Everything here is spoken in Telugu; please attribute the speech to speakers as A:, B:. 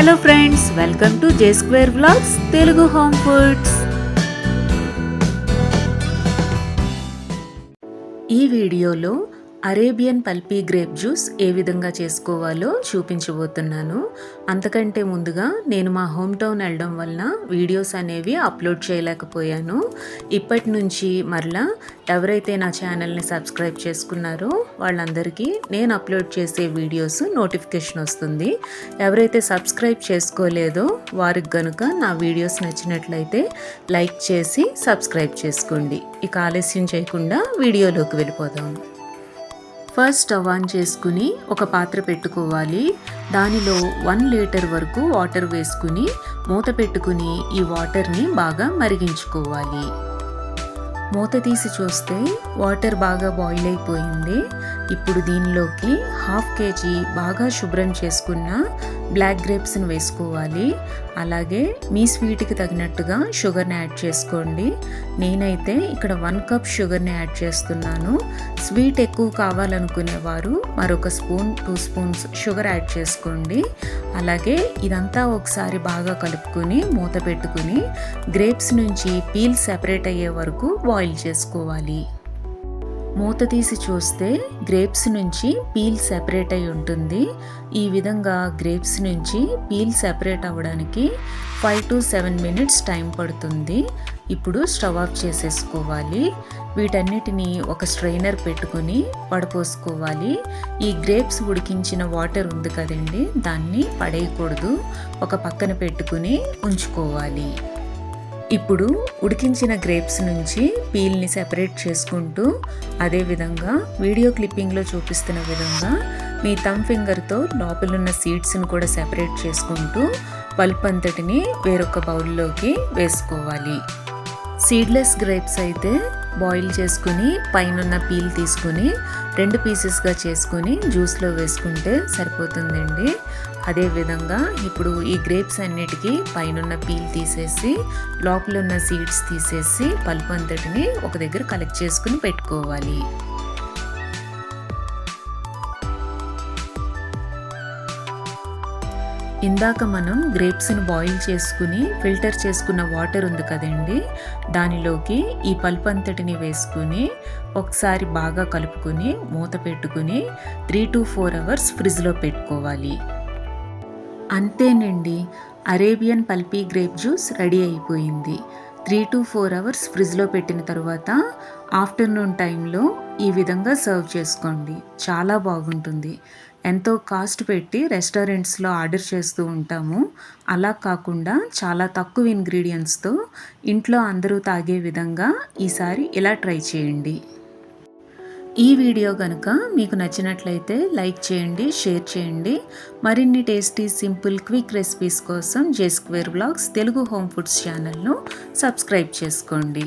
A: Hello friends welcome to J square blogs Telugu home foods ఈ వీడియోలో అరేబియన్ పల్పీ గ్రేప్ జ్యూస్ ఏ విధంగా చేసుకోవాలో చూపించబోతున్నాను. అంతకంటే ముందుగా నేను మా హోమ్ టౌన్ వెళ్ళడం వలన వీడియోస్ అనేవి అప్లోడ్ చేయలేకపోయాను. ఇప్పటి నుంచి మరలా ఎవరైతే నా ఛానల్ని సబ్స్క్రైబ్ చేసుకున్నారో వాళ్ళందరికీ నేను అప్లోడ్ చేసే వీడియోస్ నోటిఫికేషన్ వస్తుంది. ఎవరైతే సబ్స్క్రైబ్ చేసుకోలేదో వారికి గనుక నా వీడియోస్ నచ్చినట్లయితే లైక్ చేసి సబ్స్క్రైబ్ చేసుకోండి. ఇక ఆలస్యం చేయకుండా వీడియోలోకి వెళ్ళిపోదాం. ఫస్ట్ స్టవ్ ఆన్ చేసుకుని ఒక పాత్ర పెట్టుకోవాలి. దానిలో వన్ లీటర్ వరకు వాటర్ వేసుకుని మూత పెట్టుకుని ఈ వాటర్ని బాగా మరిగించుకోవాలి. మూత తీసి చూస్తే వాటర్ బాగా బాయిల్ అయిపోయింది. ఇప్పుడు దీనిలోకి హాఫ్ కేజీ బాగా శుభ్రం చేసుకున్న బ్లాక్ గ్రేప్స్ని వేసుకోవాలి. అలాగే మీ స్వీట్కి తగినట్టుగా షుగర్ని యాడ్ చేసుకోండి. నేనైతే ఇక్కడ వన్ కప్ షుగర్ని యాడ్ చేస్తున్నాను. స్వీట్ ఎక్కువ కావాలనుకునేవారు మరొక spoon two spoons sugar add చేసుకోండి. అలాగే ఇదంతా ఒకసారి బాగా కలుపుకొని మూత పెట్టుకుని గ్రేప్స్ నుంచి పీల్ సెపరేట్ అయ్యే వరకు బాయిల్ చేసుకోవాలి. మూత తీసి చూస్తే గ్రేప్స్ నుంచి పీల్ సెపరేట్ అయి ఉంటుంది. ఈ విధంగా గ్రేప్స్ నుంచి పీల్ సెపరేట్ అవ్వడానికి five to seven minutes time పడుతుంది. ఇప్పుడు స్టవ్ ఆఫ్ చేసేసుకోవాలి. వీటన్నిటిని ఒక స్ట్రైనర్ పెట్టుకుని పడపోసుకోవాలి. ఈ గ్రేప్స్ ఉడికించిన వాటర్ ఉంది కదండి దాన్ని పడేయకూడదు. ఒక పక్కన పెట్టుకుని ఉంచుకోవాలి. ఇప్పుడు ఉడికించిన గ్రేప్స్ నుంచి పీల్ని సెపరేట్ చేసుకుంటూ అదేవిధంగా వీడియో క్లిప్పింగ్లో చూపిస్తున్న విధంగా మీ థమ్ ఫింగర్తో లోపలున్న సీడ్స్ని కూడా సెపరేట్ చేసుకుంటూ పల్ప్ అంతటిని వేరొక బౌల్లోకి వేసుకోవాలి. సీడ్లెస్ గ్రేప్స్ అయితే బాయిల్ చేసుకుని పైన పీల్ తీసుకుని రెండు పీసెస్గా చేసుకుని జ్యూస్లో వేసుకుంటే సరిపోతుందండి. అదేవిధంగా ఇప్పుడు ఈ గ్రేప్స్ అన్నిటికీ పైనున్న పీల్ తీసేసి లోపల ఉన్న సీడ్స్ తీసేసి పల్పు అంతటిని ఒక దగ్గర కలెక్ట్ చేసుకుని పెట్టుకోవాలి. ఇందాక మనం గ్రేప్స్ని బాయిల్ చేసుకుని ఫిల్టర్ చేసుకున్న వాటర్ ఉంది కదండి దానిలోకి ఈ పల్ప్ అంతటిని వేసుకుని ఒకసారి బాగా కలుపుకొని మూత పెట్టుకుని త్రీ టు ఫోర్ అవర్స్ ఫ్రిడ్జ్లో పెట్టుకోవాలి. అంతేనండి. Arabian pulpy grape juice ready అయిపోయింది. త్రీ టు ఫోర్ అవర్స్ ఫ్రిడ్జ్లో పెట్టిన తర్వాత ఆఫ్టర్నూన్ టైంలో ఈ విధంగా సర్వ్ చేసుకోండి. చాలా బాగుంటుంది. ఎంతో కాస్ట్ పెట్టి రెస్టారెంట్స్లో ఆర్డర్ చేస్తూ ఉంటాము. అలా కాకుండా చాలా తక్కువ ఇంగ్రీడియంట్స్తో ఇంట్లో అందరూ తాగే విధంగా ఈసారి ఇలా ట్రై చేయండి. ఈ వీడియో కనుక మీకు నచ్చినట్లయితే లైక్ చేయండి షేర్ చేయండి. మరిన్ని టేస్టీ సింపుల్ క్విక్ రెసిపీస్ కోసం J square blogs Telugu home foods ఛానల్ను సబ్స్క్రైబ్ చేసుకోండి.